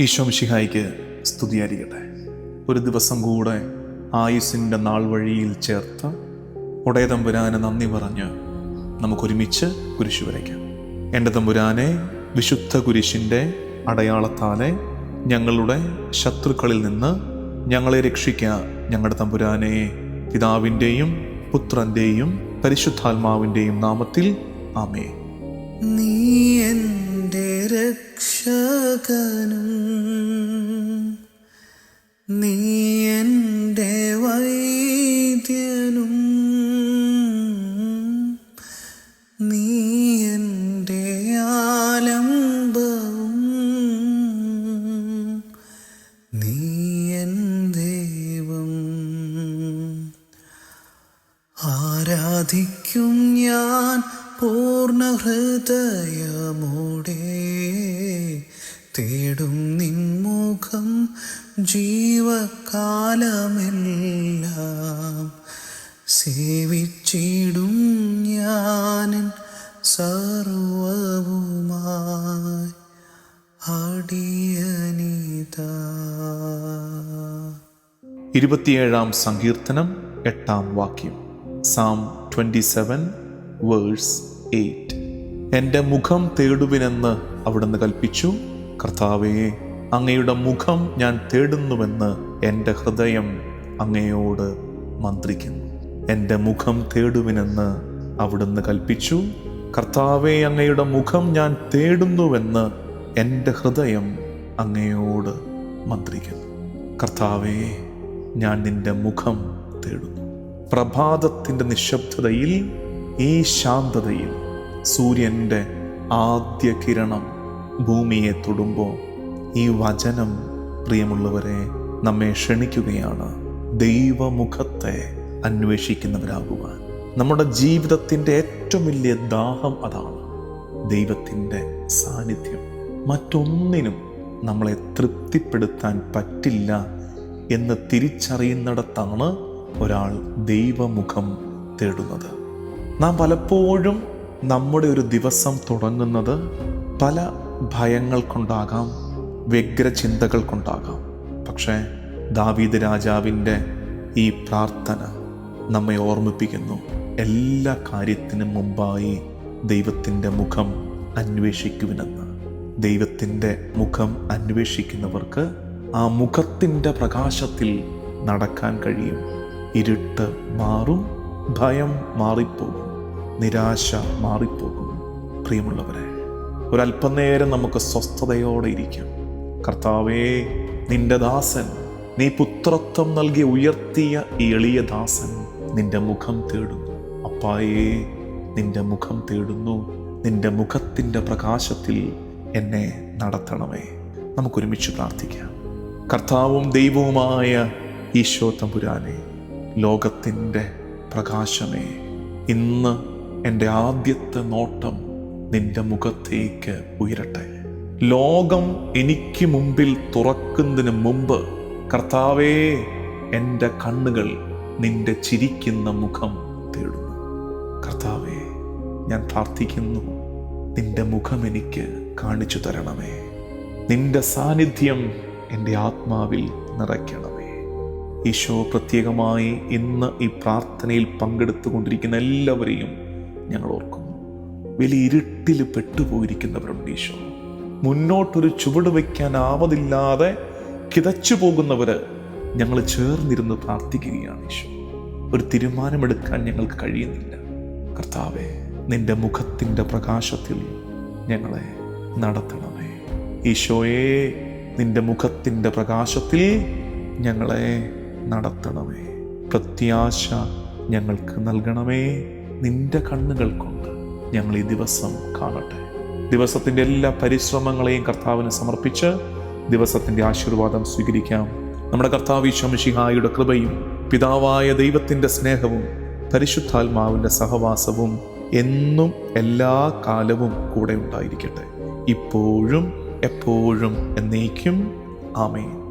ഈശോ ശിഹായിക്ക് സ്തുതിയായിരിക്കട്ടെ. ഒരു ദിവസം കൂടെ ആയുസിന്റെ നാൾ വഴിയിൽ ചേർത്ത് ഉടയ തമ്പുരാന് നന്ദി പറഞ്ഞ് നമുക്കൊരുമിച്ച് കുരിശു വരയ്ക്കാം. എന്റെ തമ്പുരാനെ വിശുദ്ധ കുരിശിന്റെ അടയാളത്താലെ ഞങ്ങളുടെ ശത്രുക്കളിൽ നിന്ന് ഞങ്ങളെ രക്ഷിക്കുക ഞങ്ങളുടെ തമ്പുരാനെ പിതാവിന്റെയും പുത്രന്റെയും പരിശുദ്ധാത്മാവിന്റെയും നാമത്തിൽ ആമേ നീ രക്ഷകനും നീ എന്റെ വൈദ്യനും നീ എന്റെ ആലംബവും നീ എൻ ദൈവം. ആരാധിക്കും ഞാൻ പൂർണ തേടും നിൻമുഖം ജീവകാലമെല്ലാം. സേവിച്ചിടും ഞാനൻ സർവവുമായി. അടിയനീത. ഇരുപത്തിയേഴാം സങ്കീർത്തനം എട്ടാം വാക്യം. Psalm twenty seven verse eight എന്റെ മുഖം തേടുവിനെന്ന് അവിടുന്ന് കൽപ്പിച്ചു. കർത്താവേ അങ്ങയുടെ മുഖം ഞാൻ തേടുന്നുവെന്ന് എന്റെ ഹൃദയം അങ്ങയോട് മന്ത്രിക്കുന്നു. എന്റെ മുഖം തേടുവിനെന്ന് അവിടുന്ന് കൽപ്പിച്ചു. കർത്താവെ അങ്ങയുടെ മുഖം ഞാൻ തേടുന്നുവെന്ന് എന്റെ ഹൃദയം അങ്ങയോട് മന്ത്രിക്കുന്നു. കർത്താവേ ഞാൻ നിന്റെ മുഖം തേടുന്നു. പ്രഭാതത്തിന്റെ നിശബ്ദതയിൽ ഈ ശാന്തതയിൽ സൂര്യന്റെ ആദ്യ കിരണം ഭൂമിയെ തൊടുമ്പോൾ ഈ വചനം പ്രിയമുള്ളവരെ നമ്മെ ക്ഷണിക്കുകയാണ്. ദൈവമുഖത്തെ അന്വേഷിക്കുന്നവരാകുവാൻ. നമ്മുടെ ജീവിതത്തിന്റെ ഏറ്റവും വലിയ ദാഹം അതാണ് ദൈവത്തിന്റെ സാന്നിധ്യം. മറ്റൊന്നിനും നമ്മളെ തൃപ്തിപ്പെടുത്താൻ പറ്റില്ല എന്ന് തിരിച്ചറിയുന്നിടത്താണ് ഒരാൾ ദൈവമുഖം തേടുന്നത്. നാം പലപ്പോഴും നമ്മുടെ ഒരു ദിവസം തുടങ്ങുന്നത് പല ഭയങ്ങൾ കൊണ്ടാകാം വ്യഗ്രചിന്തകൾ കൊണ്ടാകാം പക്ഷേ ദാവീദ് രാജാവിന്റെ ഈ പ്രാർത്ഥന നമ്മെ ഓർമ്മിപ്പിക്കുന്നു. എല്ലാ കാര്യത്തിനും മുമ്പായി ദൈവത്തിന്റെ മുഖം അന്വേഷിക്കുവിനെന്ന്. ദൈവത്തിന്റെ മുഖം അന്വേഷിക്കുന്നവർക്ക് ആ മുഖത്തിന്റെ പ്രകാശത്തിൽ നടക്കാൻ കഴിയും. ഇരുട്ട് മാറും ഭയം മാറിപ്പോകും നിരാശ മാറിപ്പോകും. പ്രിയമുള്ളവരെ ഒരല്പനേരം നമുക്ക് സ്വസ്ഥതയോടെ ഇരിക്കാം. കർത്താവേ നിന്റെ ദാസൻ നീ പുത്രത്വം നൽകി ഉയർത്തിയ എളിയ ദാസൻ നിന്റെ മുഖം തേടുന്നു. അപ്പായേ നിന്റെ മുഖം തേടുന്നു. നിന്റെ മുഖത്തിന്റെ പ്രകാശത്തിൽ എന്നെ നടത്തണമേ. നമുക്കൊരുമിച്ച് പ്രാർത്ഥിക്കാം. കർത്താവും ദൈവവുമായ ഈശോ തമ്പുരാനെ ലോകത്തിന്റെ പ്രകാശമേ ഇന്ന് എന്റെ ആദ്യത്തെ നോട്ടം നിന്റെ മുഖത്തേക്ക് ഉയരട്ടെ. ലോകം എനിക്ക് മുമ്പിൽ തുറക്കുന്നതിന് മുമ്പ് കർത്താവേ എന്റെ കണ്ണുകൾ നിന്റെ ചിരിക്കുന്ന മുഖം തേടുന്നു. കർത്താവേ ഞാൻ പ്രാർത്ഥിക്കുന്നു നിന്റെ മുഖം എനിക്ക് കാണിച്ചു തരണമേ. നിന്റെ സാന്നിധ്യം എന്റെ ആത്മാവിൽ നിറയ്ക്കണമേ. ഈശോ പ്രത്യേകമായി ഇന്ന് ഈ പ്രാർത്ഥനയിൽ പങ്കെടുത്തുകൊണ്ടിരിക്കുന്ന എല്ലാവരെയും ഞങ്ങൾ ഓർക്കുന്നു. വലിയ ഇരുട്ടിൽ പെട്ടുപോയിരിക്കുന്നവരുണ്ട് ഈശോ. മുന്നോട്ടൊരു ചുവട് വയ്ക്കാനാവതില്ലാതെ കിതച്ചു പോകുന്നവര് ഞങ്ങൾ ചേർന്നിരുന്ന് പ്രാർത്ഥിക്കുകയാണ് ഈശോ. ഒരു തീരുമാനമെടുക്കാൻ ഞങ്ങൾക്ക് കഴിയുന്നില്ല. കർത്താവെ നിന്റെ മുഖത്തിന്റെ പ്രകാശത്തിൽ ഞങ്ങളെ നടത്തണമേ. ഈശോയെ നിന്റെ മുഖത്തിന്റെ പ്രകാശത്തിൽ ഞങ്ങളെ നടത്തണമേ. പ്രത്യാശ ഞങ്ങൾക്ക് നൽകണമേ. നിന്റെ കണ്ണുകൾ കൊണ്ട് ഞങ്ങൾ ഈ ദിവസം കാണട്ടെ. ദിവസത്തിന്റെ എല്ലാ പരിശ്രമങ്ങളെയും കർത്താവിന് സമർപ്പിച്ച് ദിവസത്തിന്റെ ആശീർവാദം സ്വീകരിക്കാം. നമ്മുടെ കർത്താവ് ശംഷിഹായുടെ കൃപയും പിതാവായ ദൈവത്തിന്റെ സ്നേഹവും പരിശുദ്ധാത്മാവിന്റെ സഹവാസവും എന്നും എല്ലാ കാലവും കൂടെ ഉണ്ടായിരിക്കട്ടെ. ഇപ്പോഴും എപ്പോഴും എന്നേക്കും. ആമേൻ.